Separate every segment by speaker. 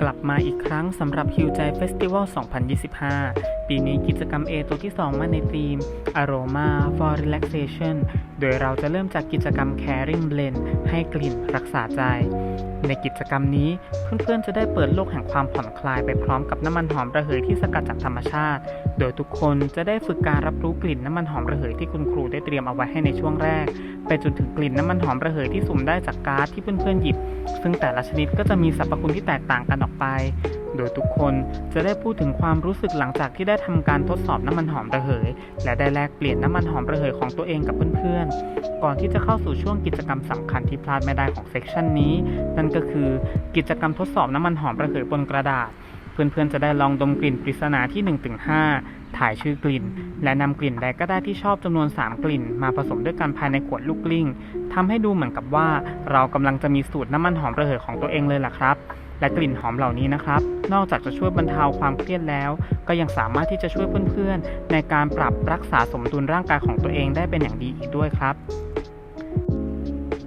Speaker 1: กลับมาอีกครั้งสำหรับฮิวใจเฟสติวัล 2025 ปีนี้กิจกรรม A ตัวที่ 2 มาในธีม Aroma for Relaxation โดยเราจะเริ่มจากกิจกรรม Caring Blend ให้กลิ่นรักษาใจ ในกิจกรรมนี้เพื่อนๆจะได้เปิดโลกแห่งความผ่อนคลายไปพร้อมกับน้ำมันหอมระเหยที่สกัดจากธรรมชาติ โดยทุกคนจะได้ฝึกการรับรู้กลิ่นน้ำมันหอมระเหยที่คุณครูได้เตรียมเอาไว้ให้ในช่วงแรก ไปจนถึงกลิ่นน้ำมันหอมระเหยที่สุ่มได้จากการ์ดที่เพื่อนๆหยิบ ซึ่งแต่ละชนิดก็จะมีสรรพคุณที่แตกต่างกันออกไป โดยทุกคนจะได้พูดถึงความรู้สึกหลังจากที่ได้ทำการทดสอบน้ำมันหอมระเหย และได้แลกเปลี่ยนน้ำมันหอมระเหยของตัวเองกับเพื่อนๆ ก่อนที่จะเข้าสู่ช่วงกิจกรรมสำคัญที่พลาดไม่ได้ของเซกชันนี้ นั่นก็คือกิจกรรมทดสอบน้ำมันหอมระเหยบนกระดาษ เพื่อนๆ จะได้ลองดมกลิ่นปริศนาที่1-5ถึง5ถ่ายชื่อกลิ่น และนำกลิ่นใดก็ได้ที่ชอบจำนวน 3 กลิ่น มาผสมด้วยกันภายในขวดลูกกลิ้งทำให้ดูเหมือนกับว่า เรากำลังจะมีสูตรน้ำมันหอมระเหยของตัวเองเลยล่ะครับ และกลิ่นหอมเหล่านี้นะครับ นอกจากจะช่วยบรรเทาความเครียดแล้ว ก็ยังสามารถที่จะช่วยเพื่อนๆ ในการปรับรักษาสมดุลร่างกายของตัวเองได้เป็นอย่างดีอีกด้วยครับ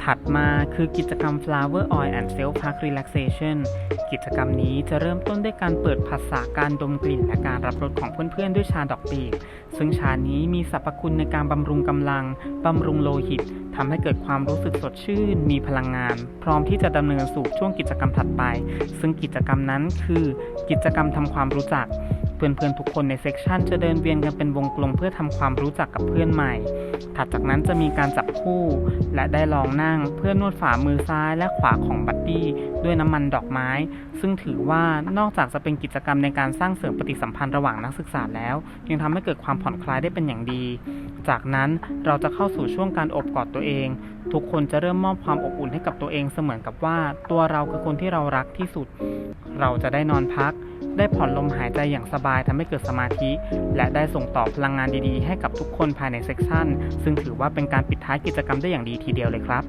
Speaker 1: ถัดมาคือกิจกรรม Flower Oil and Self Park Relaxation กิจกรรมนี้จะเริ่มต้นด้วยการเปิดภาษาการดมกลิ่นและการรับรสของเพื่อนๆ ด้วยชาดอกปีบซึ่งชานี้มีสรรพคุณในการบำรุงกำลัง บำรุงโลหิตทำให้เกิดความรู้สึกสดชื่น มีพลังงาน พร้อมที่จะดำเนินสู่ช่วงกิจกรรมถัดไป ซึ่งกิจกรรมนั้นคือ กิจกรรมทำความรู้จัก พื่อนๆทุกคนในเซกชันจะเดินเวียนกันเป็นวงกลมเพื่อทำความรู้จักกับเพื่อนใหม่ ถัดจากนั้นจะมีการจับคู่ และได้ลองนั่งเพื่อนวดฝ่ามือซ้ายและขวาของบัดดี้ด้วยน้ำมันดอกไม้ ซึ่งถือว่านอกจากจะเป็นกิจกรรมในการสร้างเสริมปฏิสัมพันธ์ระหว่างนักศึกษาแล้ว ยังทำให้เกิดความผ่อนคลายได้เป็นอย่างดี จากนั้นเราจะเข้าสู่ช่วงการอบกอดตัวเอง ทุกคนจะเริ่มมอบความอบอุ่นให้กับตัวเองเสมือนกับว่า ตัวเราคือคนที่เรารักที่สุด เราจะได้นอนพัก ได้ผ่อนลมหายใจอย่างสบายทำให้เกิดสมาธิ และได้ส่งต่อพลังงานดีๆ ให้กับทุกคนภายในเซ็กชันซึ่งถือว่าเป็นการปิดท้ายกิจกรรมได้อย่างดีทีเดียวเลยครับ